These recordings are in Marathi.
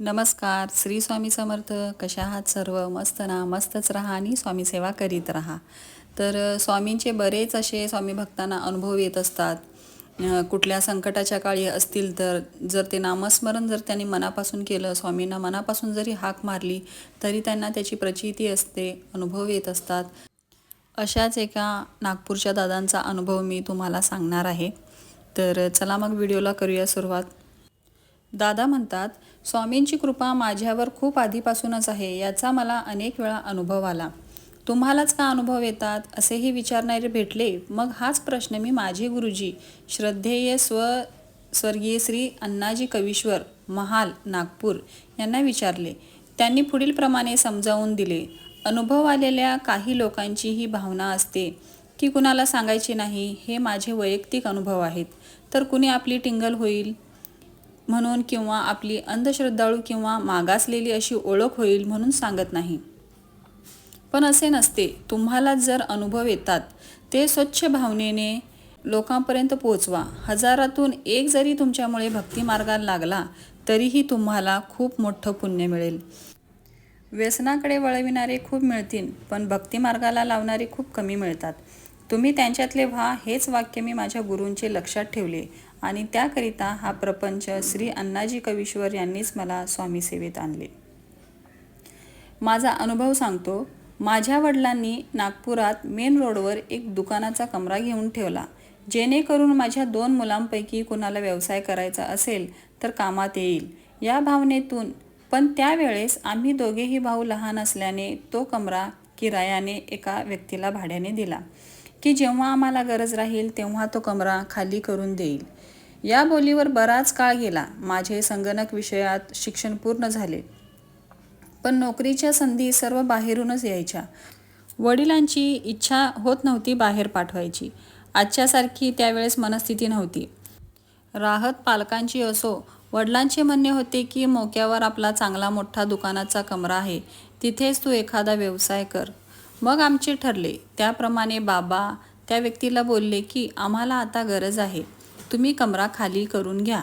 नमस्कार श्री स्वामी समर्थ. कशा आहात सर्व? मस्त ना? मस्तच राहा आणि स्वामी सेवा करीत राहा. तर स्वामींचे बरेच असे स्वामी भक्तांना अनुभव येत असतात. कुठल्या संकटाच्या काळी असतील तर जर ते नामस्मरण जर त्यांनी मनापासून केलं स्वामींना मनापासून जरी हाक मारली तरी त्यांना त्याची प्रचिती असते अनुभव येत असतात. अशाच एका नागपूरच्या दादांचा अनुभव मी तुम्हाला सांगणार आहे. तर चला मग व्हिडिओला करूया सुरुवात. दादा म्हणतात स्वामींची कृपा माझ्यावर खूप आधीपासूनच आहे याचा मला अनेक वेळा अनुभव आला. तुम्हालाच का अनुभव येतात? असेही विचारणारे भेटले. मग हाच प्रश्न मी माझे गुरुजी श्रद्धेय स्व स्वर्गीय श्री अण्णाजी कवीश्वर महाल नागपूर यांना विचारले. त्यांनी पुढीलप्रमाणे समजावून दिले. अनुभव आलेल्या काही लोकांची ही भावना असते की कुणाला सांगायचे नाही हे माझे वैयक्तिक अनुभव आहेत. तर कुणी आपली टिंगल होईल? म्हणून किंवा आपली अंधश्रद्धाळू किंवा मागासलेली अशी ओळख होईल म्हणून सांगत नाही. पण असे नसते. तुम्हाला जर अनुभव येतात ते स्वच्छ भावनेने लोकांपर्यंत पोहोचवा. हजारातून एक जरी तुमच्यामुळे भक्तिमार्गाला लागला तरीही तुम्हाला खूप मोठं पुण्य मिळेल. व्यसनाकडे वळविणारे खूप मिळतील पण भक्तिमार्गाला लावणारे खूप कमी मिळतात. तुम्ही त्यांच्यातले व्हा हेच वाक्य मी माझ्या गुरूंचे लक्षात ठेवले. आणि त्याकरिता हा प्रपंच श्री अण्णाजी कवीश्वर यांनीच मला स्वामी सेवेत आणले. माझा अनुभव सांगतो माझ्या वडिलांनी नागपुरात मेन रोडवर एक दुकानाचा कमरा घेऊन ठेवला जेणेकरून माझ्या दोन मुलांपैकी कुणाला व्यवसाय करायचा असेल तर कामात येईल. या भावनेतून पण त्यावेळेस आम्ही दोघेही भाऊ लहान असल्याने तो कमरा किरायाने एका व्यक्तीला भाड्याने दिला की जेव्हा आम्हाला गरज राहील तेव्हा तो कमरा खाली करून देईल. या बोलीवर बराच काळ गेला. माझे संगणक विषयात शिक्षण पूर्ण झाले. पण नोकरीच्या संधी सर्व बाहेरूनच यायच्या. वडिलांची इच्छा होत नव्हती बाहेर पाठवायची. आजच्यासारखी त्यावेळेस मनस्थिती नव्हती. राहत पालकांची असो वडिलांचे म्हणणे होते की मोक्यावर आपला चांगला मोठा दुकानाचा कमरा आहे. तिथेच तू एखादा व्यवसाय कर. मग आमचे ठरले. त्याप्रमाणे बाबा त्या व्यक्तीला बोलले की आम्हाला आता गरज आहे. तुम्ही कमरा खाली करून घ्या.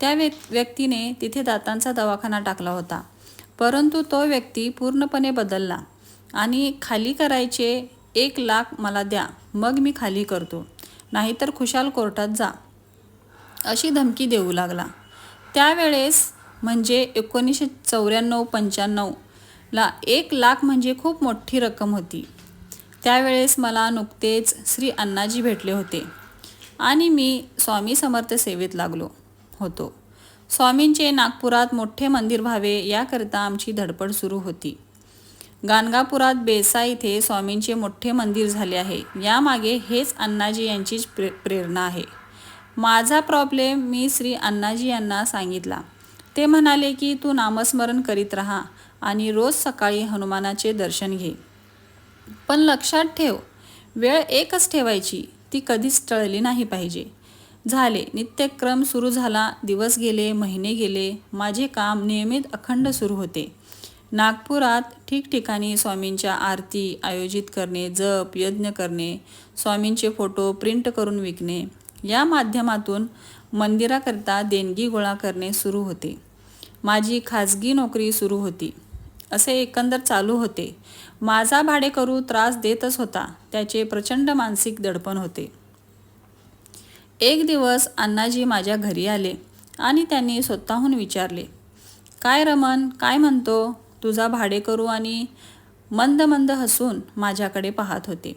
त्या व्य व्यक्तीने तिथे दातांचा दवाखाना टाकला होता. परंतु तो व्यक्ती पूर्णपणे बदलला. आणि खाली करायचे एक लाख मला द्या मग मी खाली करतो. नाहीतर खुशाल कोर्टात जा. अशी धमकी देऊ लागला. त्यावेळेस म्हणजे एकोणीसशे चौऱ्याण्णव पंच्याण्णवला एक लाख म्हणजे खूप मोठी रक्कम होती. त्यावेळेस मला नुकतेच श्री अण्णाजी भेटले होते. आणि मी स्वामी समर्थ सेवेत लागलो होतो. स्वामींचे नागपुरात मोठे मंदिर व्हावे याकरिता आमची धडपड सुरू होती. गाणगापुरात बेसा इथे स्वामींचे मोठे मंदिर झाले आहे. यामागे हेच अण्णाजी यांचीच प्रे प्रेरणा आहे. माझा प्रॉब्लेम मी श्री अण्णाजी यांना सांगितला. ते म्हणाले की तू नामस्मरण करीत राहा आणि रोज सकाळी हनुमानाचे दर्शन घे. पण लक्षात ठेव वेळ एकच ठेवायची. ती कधीच टळली नाही पाहिजे. झाले नित्यक्रम सुरू झाला दिवस गेले महिने गेले माझे काम नियमित अखंड सुरू होते. नागपुरात ठिकठिकाणी स्वामींच्या आरती आयोजित करणे जप यज्ञ करणे स्वामींचे फोटो प्रिंट करून विकणे या माध्यमातून मंदिराकरता देणगी गोळा करणे सुरू होते. माझी खाजगी नोकरी सुरू होती. असे एकंदर चालू होते. माझा भाडेकरू त्रास देतच होता. त्याचे प्रचंड मानसिक दडपण होते. एक दिवस अण्णाजी माझ्या घरी आले आणि त्यांनी स्वतःहून विचारले काय रमन काय म्हणतो? तुझा भाडेकरू आणि मंद मंद हसून माझ्याकडे पाहत होते.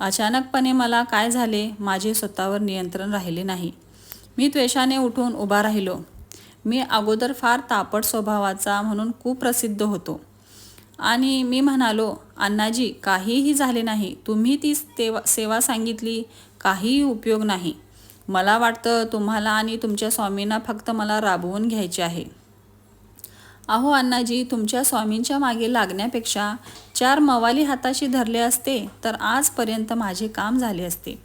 अचानकपणे मला काय झाले? माझे स्वतःवर नियंत्रण राहिले नाही. मी त्वेषाने उठून उभा राहिलो. मी अगोदर फार तापट स्वभावाचा म्हणून कुप्रसिद्ध होतो. आणि मी म्हणालो अण्णाजी काहीही झाले नाही. तुम्ही ती सेवा सेवा सांगितली काहीही उपयोग नाही. मला वाटतं तुम्हाला आणि तुमच्या स्वामींना फक्त मला राबवून घ्यायचे आहे. अहो अण्णाजी तुमच्या स्वामींच्या मागे लागण्यापेक्षा चार मवाली हाताशी धरले असते तर आजपर्यंत माझे काम झाले असते.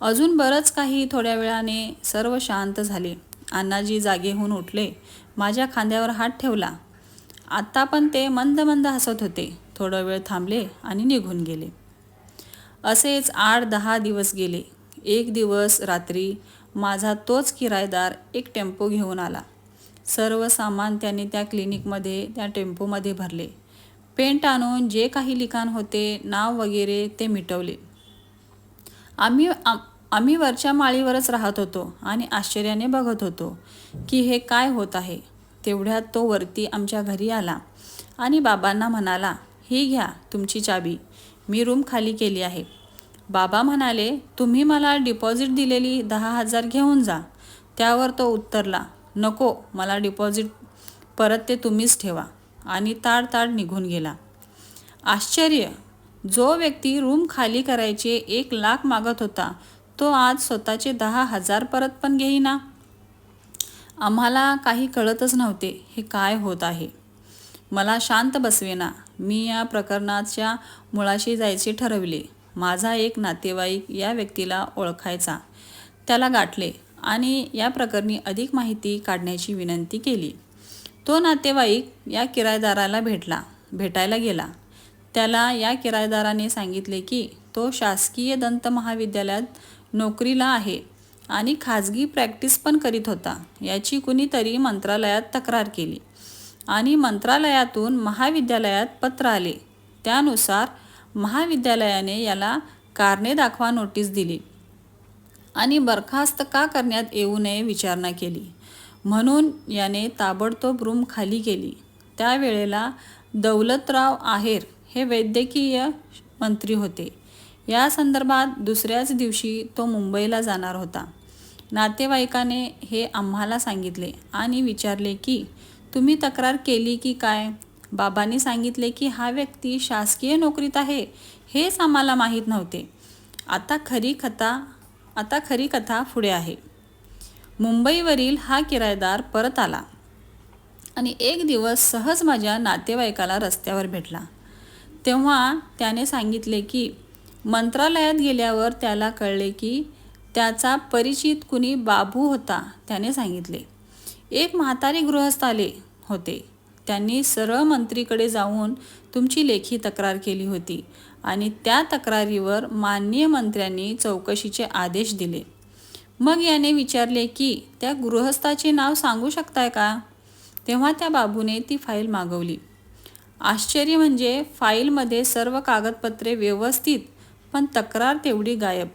अजून बरंच काही थोड्या वेळाने सर्व शांत झाले. अण्णाजी जागे होऊन उठले. माझ्या खांद्यावर हात ठेवला. आत्ता पण ते मंद मंद हसत होते. थोडा वेळ थांबले आणि निघून गेले. असेच आठ दहा दिवस गेले. एक दिवस रात्री माझा तोच किरायदार एक टेम्पो घेऊन आला. सर्व सामान त्यांनी त्या क्लिनिकमध्ये त्या टेम्पोमध्ये भरले. पेंट आणून जे काही लिखाण होते नाव वगैरे ते मिटवले. आम्ही आम आम्ही वरच्या माळीवरच राहत होतो आणि आश्चर्याने बघत होतो की हे काय होत आहे. तेवढ्यात तो वरती आमच्या घरी आला आणि बाबांना म्हणाला ही घ्या तुमची चाबी. मी रूम खाली केली आहे. बाबा म्हणाले तुम्ही मला डिपॉझिट दिलेली दहा हजार घेऊन जा. त्यावर तो उत्तरला नको मला डिपॉझिट परत ते तुम्हीच ठेवा. आणि ताड निघून गेला. आश्चर्य! जो व्यक्ती रूम खाली करायचे एक लाख मागत होता तो आज स्वतःचे दहा हजार परत पण घेईना. आम्हाला काही कळतच नव्हते हे काय होत आहे. मला शांत बसवेना. मी या प्रकरणाच्या मुळाशी जायचे ठरवले. माझा एक नातेवाईक या व्यक्तीला ओळखायचा. त्याला गाठले आणि या प्रकरणी अधिक माहिती काढण्याची विनंती केली. तो नातेवाईक या किरायदाराला भेटला. भेटायला गेला. त्याला या किरायदाराने सांगितले की तो शासकीय दंत महाविद्यालयात नोकरीला आहे आणि खाजगी प्रॅक्टिस पण करीत होता. याची कुणीतरी मंत्रालयात तक्रार केली आणि मंत्रालयातून महाविद्यालयात पत्र आले. त्यानुसार महाविद्यालयाने याला कारणे दाखवा नोटीस दिली आणि बरखास्त का करण्यात येऊ नये विचारणा केली. म्हणून याने ताबडतोब रूम खाली केली. त्यावेळेला दौलतराव आहेर हे वैद्यकीय मंत्री होते. या संदर्भात दुसऱ्याच दिवशी तो मुंबईला जाणार होता. नातेवाईकाने हे आम्हाला सांगितले आणि विचारले की तुम्ही तक्रार केली की काय? बाबांनी सांगितले की हा व्यक्ती शासकीय नोकरीत आहे हेच आम्हाला माहीत नव्हते. आता खरी कथा आता खरी कथा पुढे आहे. मुंबईवरील हा किरायदार परत आला आणि एक दिवस सहज माझ्या नातेवाईकाला रस्त्यावर भेटला. तेव्हा त्याने सांगितले की मंत्रालयात गेल्यावर त्याला कळले की त्याचा परिचित कुणी बाबू होता त्याने सांगितले. एक म्हातारी गृहस्थ आले होते. त्यांनी सरळ मंत्रीकडे जाऊन तुमची लेखी तक्रार केली होती आणि त्या तक्रारीवर माननीय मंत्र्यांनी चौकशीचे आदेश दिले. मग याने विचारले की त्या गृहस्थाचे नाव सांगू शकताय का? तेव्हा त्या बाबूने ती फाईल मागवली. आश्चर्य म्हणजे फाईलमध्ये सर्व कागदपत्रे व्यवस्थित पण तक्रार तेवढी गायब.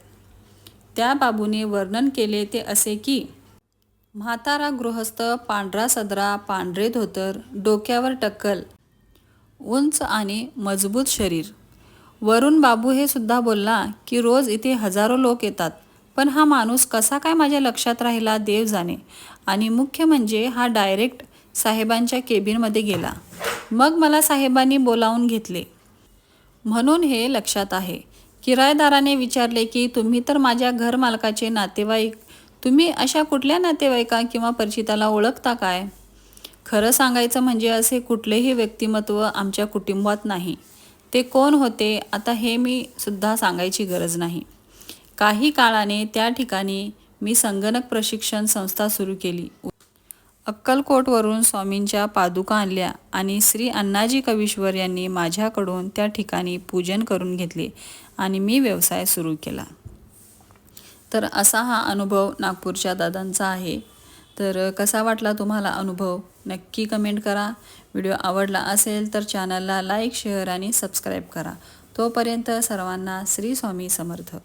त्या बाबूने वर्णन केले ते असे की म्हातारा गृहस्थ पांढरा सदरा पांढरे धोतर डोक्यावर टक्कल उंच आणि मजबूत शरीर. वरून बाबू हे सुद्धा बोलला की रोज इथे हजारो लोक येतात पण हा माणूस कसा काय माझ्या लक्षात राहिला देव जाणे. आणि मुख्य म्हणजे हा डायरेक्ट साहेबांच्या केबिनमध्ये गेला. मग मला साहेबांनी बोलावून घेतले. म्हणून हे लक्षात आहे. किरायदाराने विचारले की तुम्ही तर माझ्या घरमालकाचे नातेवाईक. तुम्ही अशा कुठल्या नातेवाईका किंवा परिचिताला ओळखता काय? खरं सांगायचं म्हणजे असे कुठलेही व्यक्तिमत्व आमच्या कुटुंबात नाही. ते कोण होते आता हे मी सुद्धा सांगायची गरज नाही. काही काळाने त्या ठिकाणी मी संगणक प्रशिक्षण संस्था सुरू केली. अक्कलकोटवरून स्वामींच्या पादुका आणल्या आणि श्री अण्णाजी कवीश्वर यांनी माझ्याकडून त्या ठिकाणी पूजन करून घेतले आणि मी व्यवसाय सुरू केला. तर असा हा अनुभव नागपूरच्या दादांचा आहे. तर कसा वाटला तुम्हाला अनुभव? नक्की कमेंट करा. व्हिडिओ आवडला असेल तर चॅनलला लाईक शेअर आणि सबस्क्राईब करा. तोपर्यंत सर्वांना श्री स्वामी समर्थ.